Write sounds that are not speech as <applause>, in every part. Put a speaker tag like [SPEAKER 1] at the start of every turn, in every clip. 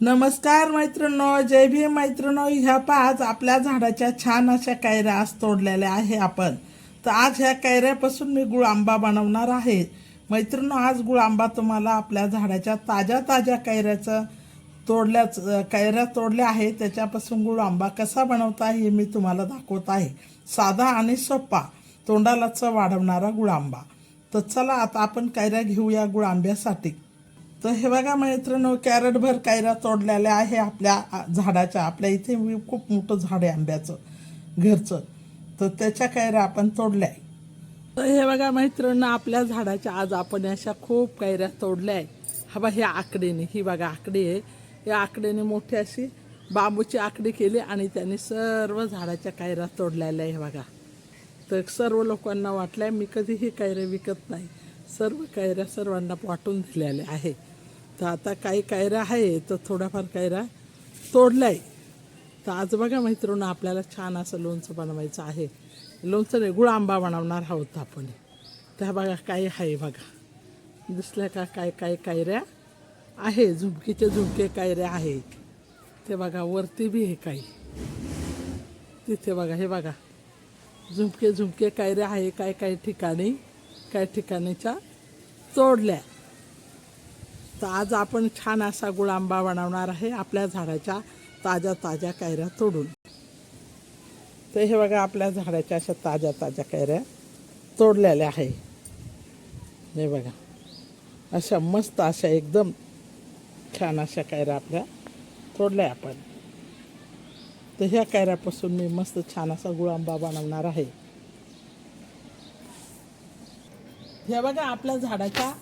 [SPEAKER 1] नमस्कार मैत्रिणो जय भीम मैत्रिणो ह्या पाच आपल्या झाडाच्या छान अशा कैऱ्या आज तोडलेल्या आहे आपण. तर आज ह्या कैऱ्यापासून मी गुळ आंबा बनवणार आहे. मैत्रिणो आज गुळ आंबा तुम्हाला आपल्या झाडाच्या ताज्या ताज्या कैऱ्याचं तोडल्याच कैऱ्या तोडल्या आहे त्याच्यापासून गुळ आंबा कसा बनवता हे मी तुम्हाला दाखवत आहे. साधा आणि सोपा तोंडाला वाढवणारा गुळ आंबा. तर चला आता आपण कैऱ्या घेऊया गुळ आंब्यासाठी. तर हे बघा मैत्रिणी कॅरेटभर कायरा तोडलेल्या आहे आपल्या आ, झाडाच्या. आपल्या इथे खूप मोठं झाड आहे आंब्याचं घरचं. तर त्याच्या कायऱ्या आपण तोडल्या आहे. तर हे बघा मैत्रिणी आपल्या झाडाच्या आज आपण अशा खूप कायऱ्या तोडल्या आहे हा बा ह्या आकडीने ही बघा आकडी आहे. या आकडीने मोठी अशी बांबूची आकडी केली आणि त्यांनी सर्व झाडाच्या कायऱ्या तोडलेल्या आहे बघा. तर सर्व लोकांना वाटलंय मी कधीही कायरे विकत नाही. सर्व कायऱ्या सर्वांना वाटून दिलेल्या आहे. तर आता काही कायरा आहे तर थोडाफार कायरा तोडल्या. आहे तर आज बघा मैत्रिणी आपल्याला छान असं लोणचं बनवायचं आहे. लोणचं नाही गुळ आंबा बनवणार आहोत आपण. त्या बघा काही आहे बघा. दिसल्या का काय काय कायऱ्या आहे झुमकीचे झुमके कायऱ्या आहे ते बघा वरती बी हे काही. तिथे बघा हे बघा. झुमके झुमके कायऱ्या आहे काय काय ठिकाणी काय ठिकाणीच्या तोडल्या. तर आज आपण छान असा गुळांबा बनवणार आहे आपल्या झाडाच्या ताज्या ताज्या कैऱ्या तोडून. तर हे बघा आपल्या झाडाच्या अशा ताज्या ताज्या कैऱ्या तोडलेल्या आहे. हे बघा अशा मस्त अशा एकदम छान अशा कैऱ्या आपल्या तोडल्या आपण. तर ह्या कैऱ्यापासून मी मस्त छान असा गुळांबा बनवणार आहे. हे बघा आपल्या झाडाच्या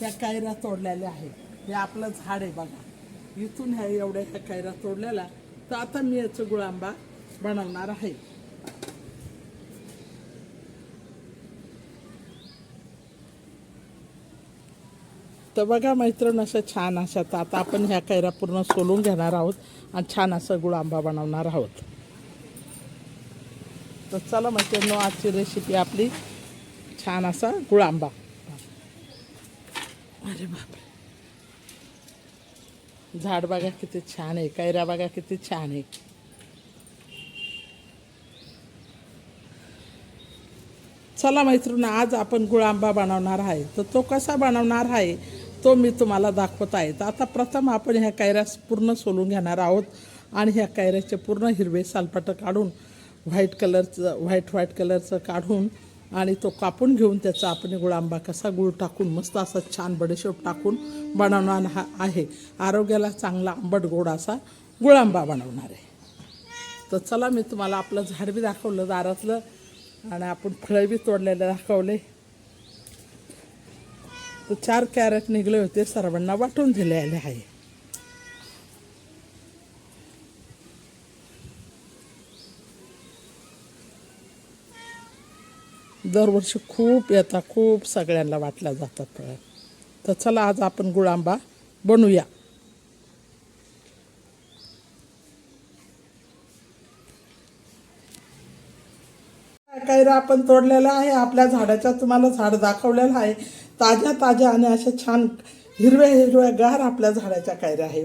[SPEAKER 1] ह्या कैऱ्या तोडलेल्या आहेत. हे आपलं झाड आहे बघा. इथून ह्या एवढ्या ह्या कैरा तोडलेला तर आता मी याचं गुळांबा बनवणार आहे. तर बघा मैत्रण असं छान अशा तर आता आपण ह्या कैऱ्या पूर्ण सोलून घेणार आहोत आणि छान असं गुळ आंबा बनवणार आहोत. तर चला मैत्रिणी आजची रेसिपी आपली छान असा गुळ आंबा अरे बापरे. झाड बघा किती छान आहे कैऱ्या बघा किती छान आहे. चला मैत्रिणी आज आपण गुळ आंबा बनवणार आहे. तर तो कसा बनवणार आहे तो मी तुम्हाला दाखवत आहे. तर आता प्रथम आपण ह्या कैऱ्या पूर्ण सोलून घेणार आहोत आणि ह्या कैऱ्याचे पूर्ण हिरवे सालपाटं काढून व्हाईट कलरचं व्हाईट व्हाईट कलरचं काढून आणि तो कापून घेऊन त्याचा आपण गुळ आंबा कसा गुळ टाकून मस्त असा छान बडीशेप टाकून बनवणार हा आहे. आरोग्याला चांगला आंबट गोड असा गुळ आंबा बनवणार आहे. तर चला मी तुम्हाला आपलं झाड बी दाखवलं दारातलं आणि आपण फळं बी तोडलेलं दाखवले. तर चार कॅरेट निघले होते सर्वांना वाटून दिलेले आहे. दरवर्षी खूप येतात खूप सगळ्यांना वाटल्या जातात फळं तर चला आज आपण गुळांबा बनवूया. कैरा आपण तोडलेला आहे आपल्या झाडाच्या तुम्हाला झाड दाखवलेलं आहे. ताज्या ताज्या आणि अशा छान हिरव्या हिरव्या गार आपल्या झाडाच्या कैऱ्या आहे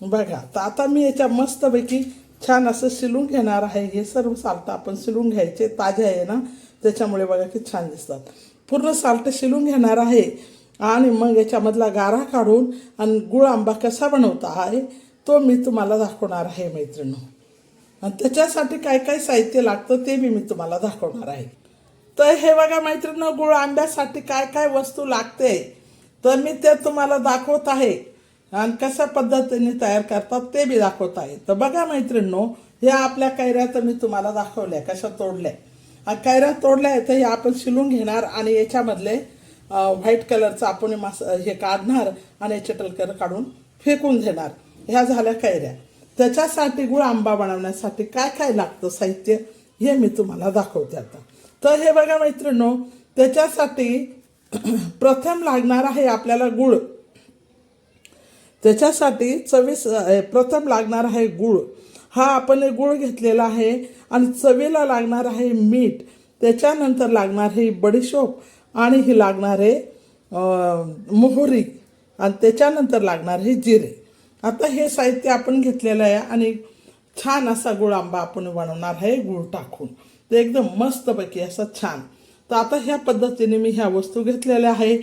[SPEAKER 1] बघा तर आता मी याच्या मस्तपैकी छान असं शिलून घेणार आहे. हे सर्व साल्ट आपण शिलून घ्यायचे ताजे आहे ना. त्याच्यामुळे बघा की छान दिसतात. पूर्ण साल्ट शिलून घेणार आहे. आणि मग याच्यामधला गारा काढून आणि गुळ आंबा कसा बनवता आहे तो मी तुम्हाला दाखवणार आहे मैत्रिणी आणि त्याच्यासाठी काय काय साहित्य लागतं ते बी मी तुम्हाला दाखवणार आहे. तर हे बघा मैत्रिणी गुळ आंब्यासाठी काय काय वस्तू लागते तर मी ते तुम्हाला दाखवत आहे. आणि कशा पद्धतीने तयार करतात ते बी दाखवत आहे. तर बघा मैत्रिणींनो ह्या आपल्या कैऱ्या तर मी तुम्हाला दाखवल्या कशा तोडल्या. कैरा कैऱ्या तोडल्या आहेत तर हे आपण शिलून घेणार आणि याच्यामधले व्हाईट कलरचं आपण मास हे काढणार आणि याचे टलकर काढून फेकून घेणार ह्या झाल्या कैऱ्या. त्याच्यासाठी गुळ आंबा बनवण्यासाठी काय काय लागतं साहित्य हे मी तुम्हाला दाखवते आता. तर हे बघा मैत्रिणो त्याच्यासाठी <clears throat> प्रथम लागणार आहे आपल्याला गुळ. त्याच्यासाठी चवीस प्रथम लागणार आहे गुळ. हा आपण गुळ घेतलेला आहे आणि चवीला लागणार आहे मीठ. त्याच्यानंतर लागणार आहे बडीशोप आणि ही लागणार आहे मोहरी. आणि त्याच्यानंतर लागणार आहे जिरे. आता हे साहित्य आपण घेतलेलं आहे आणि छान असा गुळ आंबा आपण बनवणार आहे गुळ टाकून. ते एकदम मस्तपैकी असं छान. तर आता ह्या पद्धतीने मी ह्या वस्तू घेतलेल्या आहे.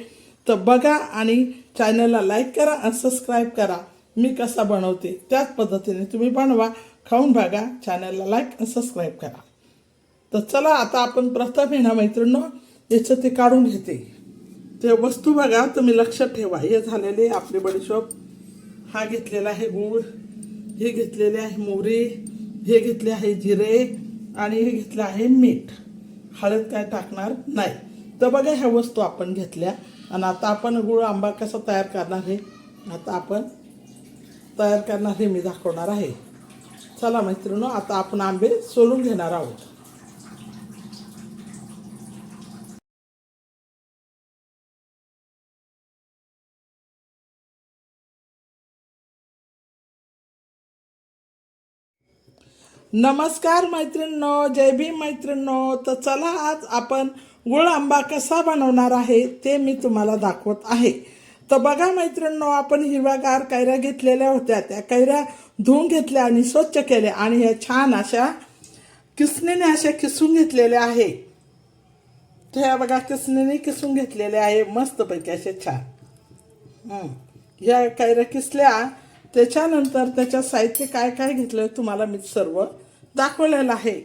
[SPEAKER 1] तर बघा आणि चॅनलला लाईक करा आणि सबस्क्राईब करा. मी कसा बनवते त्याच पद्धतीने तुम्ही बनवा. खाऊन बघा. चॅनलला लाईक आणि सबस्क्राईब करा. तर चला आता आपण प्रथम आहे ना मैत्रिणी याचं ते काढून घेते. ते वस्तू बघा तुम्ही लक्षात ठेवा. हे झालेले आपले बडीशोप हा घेतलेला आहे गूळ हे घेतलेले आहे मोहरी हे घेतले आहे जिरे आणि हे घेतलं आहे मीठ. हळद काय टाकणार नाही. तर बघा ह्या वस्तू आपण घेतल्या. आणि आता आपण गुळ आंबा कसा तयार करणार आहे? आता आपण तयार करणार हे मी दाखवणार आहे. चला मैत्रिणी आता आपण आंबे सोलून घेणार आहोत. नमस्कार मैत्रिणींनो जय भीम मैत्रिणींनो. तर चला आज आपण गुळ आंबा कसा बनवणार आहे ते मी तुम्हाला दाखवत आहे. तर बघा मैत्रिणींनो आपण हिरव्यागार कैऱ्या घेतलेल्या होत्या. त्या कैऱ्या धुवून घेतल्या आणि स्वच्छ केल्या. आणि ह्या छान अशा किसणीने अशा किसून घेतलेल्या आहे. ह्या बघा किसणीने किसून घेतलेल्या आहे. मस्तपैकी असे छान. ह्या कैऱ्या किसल्या. त्याच्यानंतर त्याच्या साहित्य काय काय घेतलं तुम्हाला मी सर्व दाखवलेलं आहे.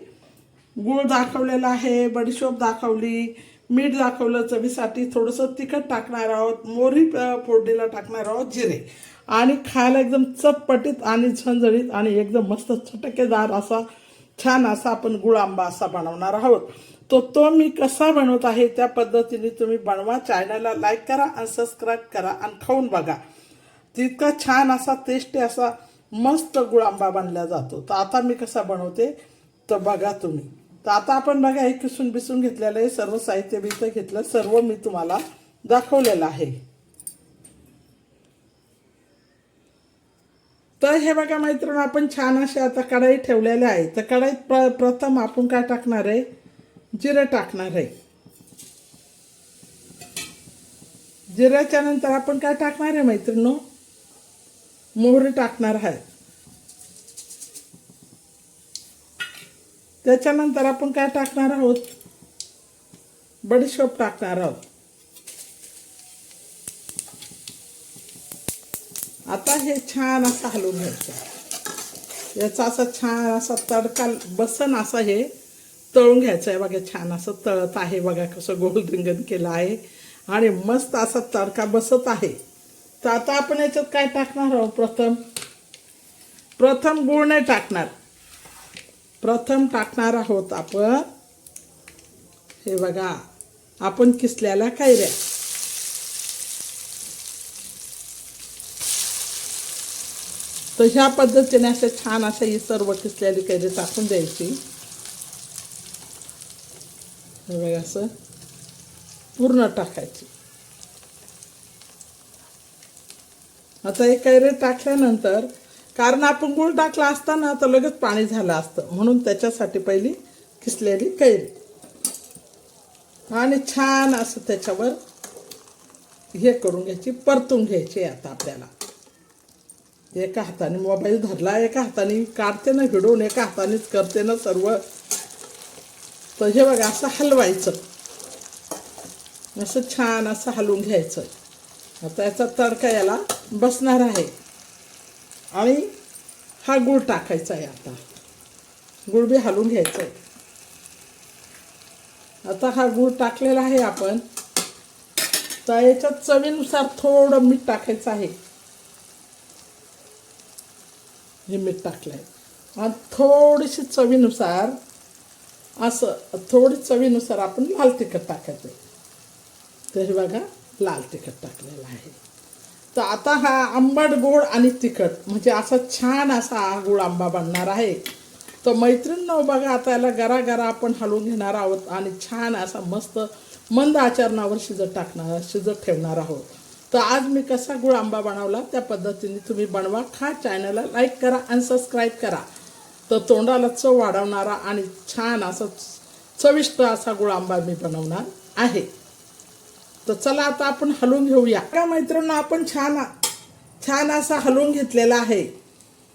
[SPEAKER 1] गूळ दाखवलेला आहे बडीशोप दाखवली मीठ दाखवलं चवीसाठी थोडंसं तिखट टाकणार आहोत मोरी फोडणीला टाकणार आहोत जिरे. आणि खायला एकदम चटपटीत आणि झणझणीत आणि एकदम मस्त चटकेदार असा छान असा आपण गुळ आंबा असा बनवणार आहोत. तो तो मी कसा बनवत आहे त्या पद्धतीने तुम्ही बनवा. चॅनलला लाईक करा आणि सबस्क्राईब करा आणि खाऊन बघा. तितका छान असा टेस्टी असा मस्त गुळ आंबा बनला जातो. तर आता मी कसा बनवते तर बघा तुम्ही. तर आता आपण बघा हे किसून बिसून घेतलेलं आहे सर्व साहित्य बिहित्य घेतलं सर्व मी तुम्हाला दाखवलेलं आहे. तर हे बघा मैत्रीण आपण छान असे आता कढाई ठेवलेल्या आहे तर कढाईत प्र प्रथम आपण काय टाकणार आहे? जिरं टाकणार आहे. जिऱ्याच्या नंतर आपण काय टाकणार आहे मैत्रिणो मोहरी टाकणार आहे. त्याच्यानंतर आपण काय टाकणार आहोत? बडीशोप टाकणार आहोत. आता हे छान असं हलवून घ्यायचं. याचा असा छान असा तडका बसन असा हे तळून घ्यायचं आहे. बघा छान असं तळत आहे. बघा कसं गोल रिंगण केलं आहे. आणि मस्त असा तडका बसत आहे. तर आता आपण याच्यात काय टाकणार आहोत? प्रथम प्रथम गुळ नाही टाकणार. प्रथम टाकणार आहोत आपण. हे बघा आपण किसल्याला कैऱ्या. तर ह्या पद्धतीने असं छान असं ही सर्व किसलेली कैरी टाकून द्यायची. हे बघा असं पूर्ण टाकायची. आता हे कैरे टाकल्यानंतर कारण आपण गुळ टाकला असताना तर लगेच पाणी झालं असतं. म्हणून त्याच्यासाठी पहिली किसलेली कैरी. आणि छान असं त्याच्यावर हे करून घ्यायची परतून घ्यायची आता आपल्याला. एका हाताने मोबाईल धरला एका हाताने काढते ना हिडून एका हातानेच करते ना सर्व. तर हे बघा असं हलवायचं. असं छान असं हलवून घ्यायचं. आता याचा तडका याला बसणार आहे. आणि हा गुळ टाकायचा आहे आता. गुळ बी हलवून घ्यायचा आहे आता हा गुळ टाकलेला आहे आपण. तर याच्यात चवीनुसार थोडं मीठ टाकायचं आहे. हे मीठ टाकलं आहे आणि थोडीशी चवीनुसार असं थोडी चवीनुसार आपण लाल तिखट टाकायचं तर हे बघा लाल तिखट टाकलेलं आहे. तर आता हा आंबट गोड आणि तिखट म्हणजे असा छान असा हा गुळ आंबा बनणार आहे. तर मैत्रिणींनो बघा आता याला गरा गरा आपण हलवून घेणार आहोत आणि छान असा मस्त मंद आचरणावर शिजत टाकणार शिजत ठेवणार आहोत. तर आज मी कसा गुळ आंबा बनवला त्या पद्धतीने तुम्ही बनवा खा चॅनलला लाईक करा आणि सबस्क्राईब करा. तर तोंडाला चव वाढवणारा आणि छान असा चविष्ट असा गुळ आंबा मी बनवणार आहे. तर चला आता आपण हलवून घेऊया. का मैत्रिणी आपण छान छान असा हलवून घेतलेला आहे.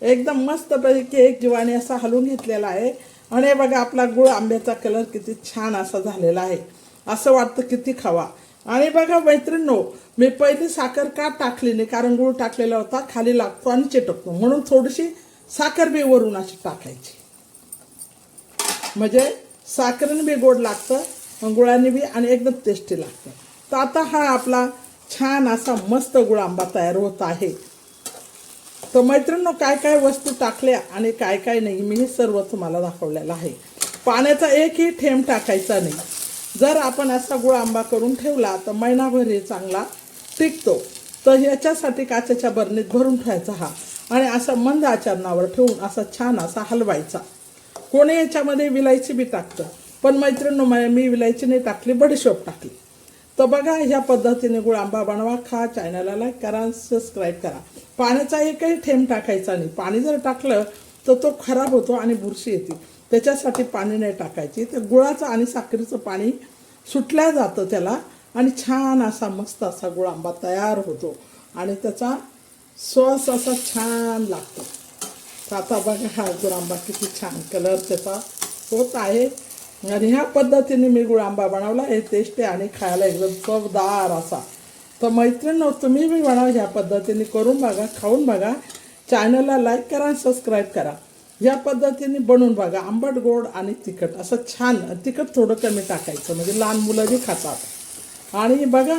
[SPEAKER 1] एकदम मस्तपैकी एक जीवाने असा हलवून घेतलेला आहे. आणि बघा आपला गुळ आंब्याचा कलर किती छान असा झालेला आहे. असं वाटतं किती खावा. आणि बघा मैत्रिणींनो मी पहिली साखर का टाकली नाही? कारण गुळ टाकलेला होता खाली लागतो आणि चिटकतो. म्हणून थोडीशी साखर बी वरून अशी टाकायची. म्हणजे साखरेने बी गोड लागतं गुळाने बी आणि एकदम टेस्टी लागतं. तर आता हा आपला छान असा मस्त गुळ आंबा तयार होत आहे. तर मैत्रिणींनो काय काय वस्तू टाकल्या आणि काय काय नाही मी हे सर्व तुम्हाला दाखवलेलं आहे. पाण्याचा एकही थेंब टाकायचा नाही. जर आपण असा गुळ आंबा करून ठेवला तर महिनाभर हे चांगला टिकतो. तर ह्याच्यासाठी काचेच्या बरणीत भरून ठेवायचा हा. आणि असा मंद आचरणावर ठेवून असा छान असा हलवायचा. कोणी याच्यामध्ये विलायची बी टाकतं. पण मैत्रिणी मी विलायची नाही टाकली बडीशोप टाकली. तर बघा ह्या पद्धतीने गुळ आंबा बनवा खा चॅनलला लाईक करा सबस्क्राईब करा. पाण्याचा एकही थेंब टाकायचा नाही. पाणी जर टाकलं तर तो खराब होतो आणि बुरशी येते. त्याच्यासाठी पाणी नाही टाकायची. तर गुळाचं आणि साखरेचं पाणी सुटल्या जातं त्याला आणि छान असा मस्त असा गुळ आंबा तयार होतो. आणि त्याचा सॉस असा छान लागतो. तर आता बघा हा गुळ आंबा किती छान कलर त्याचा होत आहे. आणि ह्या पद्धतीने मी गुळांबा बनवला. हे टेस्टी आणि खायला एकदम चवदार असा. तर मैत्रिणी तुम्ही बी बनवा ह्या पद्धतीने करून बघा खाऊन बघा. चॅनलला लाईक करा आणि सबस्क्राईब करा. ह्या पद्धतीने बनवून बघा. आंबट गोड आणि तिखट. असं छान तिखट थोडं कमी टाकायचं. म्हणजे लहान मुलं बी खातात. आणि बघा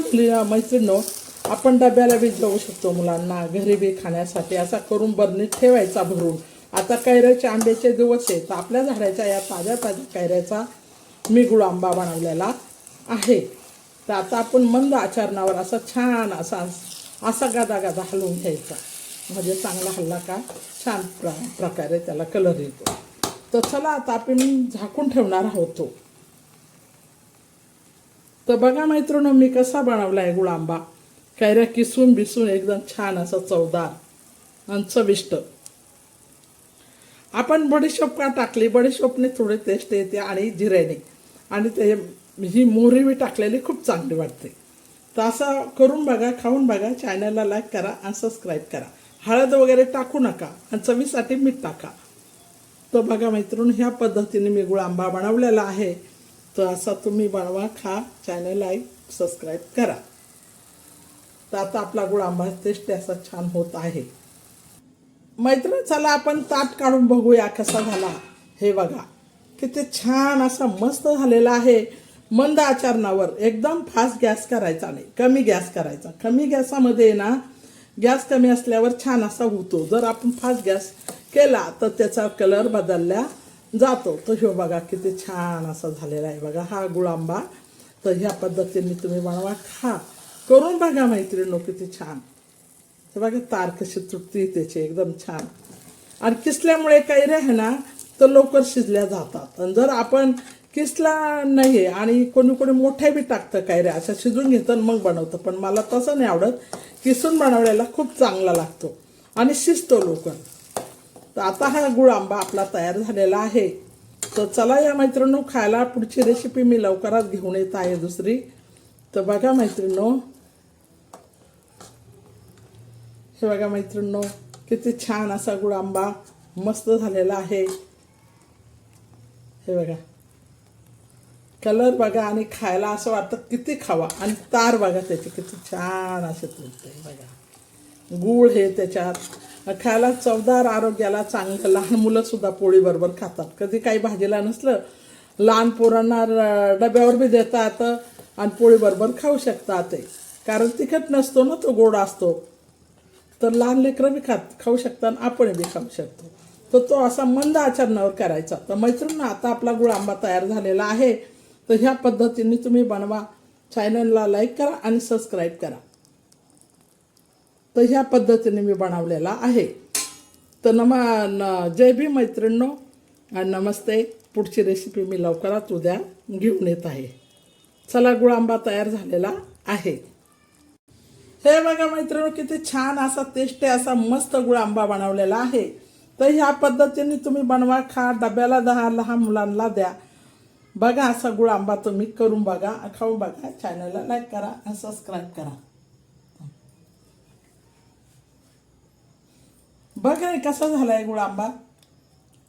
[SPEAKER 1] मैत्रिणीनो आपण डब्याला बी जाऊ शकतो मुलांना. घरी बी खाण्यासाठी असा करून बरणीत ठेवायचा भरून. आता कैऱ्याचे आंब्याचे दिवस आहेत तर आपल्या झाडाच्या या ताज्या ताज्या कैऱ्याचा मी गुळ आंबा बनवलेला आहे. तर आता आपण मंद आचरणावर असा छान असा असा गादा गादा हलवून घ्यायचा. म्हणजे चांगला हल्ला का? छान प्र प्रकारे त्याला कलर येतो. तर चला आता आपण झाकून ठेवणार आहोत तो. तर बघा मैत्रिणं मी कसा बनवला आहे गुळ आंबा. कैऱ्या किसून बिसून एकदम छान असं चवदार आणि चविष्ट आपण बडीशोप का टाकली? बडीशोपने थोडी टेस्ट येते आणि जिऱ्याने आणि ते ही मोहरी बी टाकलेली खूप चांगली वाटते. तर असं करून बघा खाऊन बघा चॅनलला लाईक करा आणि सबस्क्राईब करा. हळद वगैरे टाकू नका आणि चवीसाठी मीठ टाका. तर बघा मैत्रून ह्या पद्धतीने मी गुळ आंबा बनवलेला आहे. तर असा तुम्ही बनवा खा चॅनल लाईक सबस्क्राईब करा. तर आता आपला गुळ आंबा टेस्ट असा छान होत आहे. मैत्रीण चला आपण ताट काढून बघूया कसा झाला. हे बघा किती छान असा मस्त झालेला आहे मंद आचरणावर. एकदम फास्ट गॅस करायचा नाही कमी गॅस करायचा. कमी गॅसामध्ये ना गॅस कमी असल्यावर छान असा होतो. जर आपण फास्ट गॅस केला तर त्याचा कलर बदलला जातो. तर ह्यो बघा किती छान असा झालेला आहे बघा हा गुळांबा. तर ह्या पद्धतीने तुम्ही बनवा खा. करून बघा मैत्रिणी किती छान. हे बघा तार कशी तुटते त्याची एकदम छान. आणि किसल्यामुळे कैऱ्या आहे ना तर लवकर शिजल्या जातात. आणि जर आपण किसला नाही आणि कोणी कोणी मोठ्या बी टाकतं कैऱ्या अशा शिजून घेतं मग बनवतं. पण मला तसं नाही आवडत. किसून बनवलेला खूप चांगला लागतो. आणि शिजतो लवकर. तर आता हा गुळ आंबा आपला तयार झालेला आहे. तर चला या मैत्रिणींनो खायला पुढची रेसिपी मी लवकरात घेऊन येत आहे दुसरी. तर बघा मैत्रिणींनो हे बघा मैत्रिणींनो किती छान असा गुळ आंबा मस्त झालेला आहे. हे बघा. कलर बघा आणि खायला असं वाटतं किती खावा. आणि तार बघा त्याची किती छान असे तुटते बघा. गूळ हे त्याच्यात. खायला चवदार आरोग्याला चांगलं. लहान मुलंसुद्धा पोळीबरोबर पोळी बरोबर खातात. कधी काही भाजीला नसलं लहान पोरांना डब्यावर बी देतात आणि पोळी बरोबर खाऊ शकतात ते. कारण तिखट नसतो ना तो गोड असतो. तर लहान लेकरं बी खात खाऊ शकतात आणि आपण बी खाऊ शकतो. तर तो असा मंद आचरणावर करायचा. तर मैत्रिणी आता आपला गुळ आंबा तयार झालेला आहे. तर ह्या पद्धतीने तुम्ही बनवा. चॅनलला लाईक करा आणि सबस्क्राईब करा. तर ह्या पद्धतीने मी बनवलेला आहे. तर नमा न जय भी मैत्रिणींनो. आणि नमस्ते. पुढची रेसिपी मी लवकरात उद्या घेऊन येत आहे. चला गुळ आंबा तयार झालेला आहे. हे बघा मैत्रिणी किती छान असा टेस्टी असा मस्त गुळ आंबा बनवलेला आहे. तर ह्या पद्धतीने तुम्ही बनवा खा डब्याला दहा लहान मुलांना द्या. बघा असा गुळ आंबा तुम्ही करून बघा खाऊन बघा. चॅनलला लाईक करा आणि सबस्क्राईब करा. बघ रे कसा झालाय गुळ आंबा?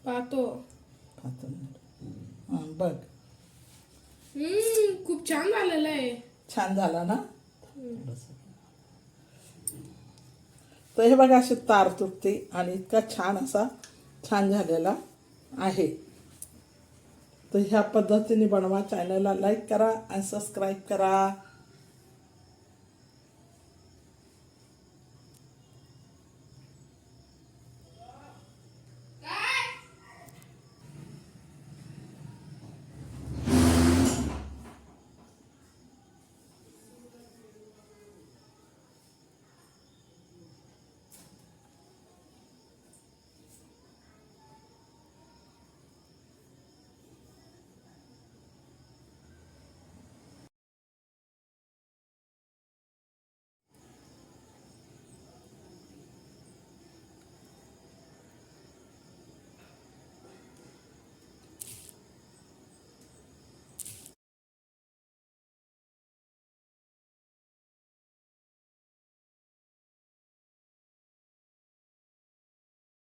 [SPEAKER 2] पाहतो
[SPEAKER 1] पाहतो. हा, बघ.
[SPEAKER 2] खूप छान झालेलं आहे.
[SPEAKER 1] छान झाला ना? तर हे बघा अशी तार तुटते आणि इतका छान असा छान झालेला आहे. तर ह्या पद्धतीने बनवा. चॅनलला लाईक करा आणि सबस्क्राईब करा.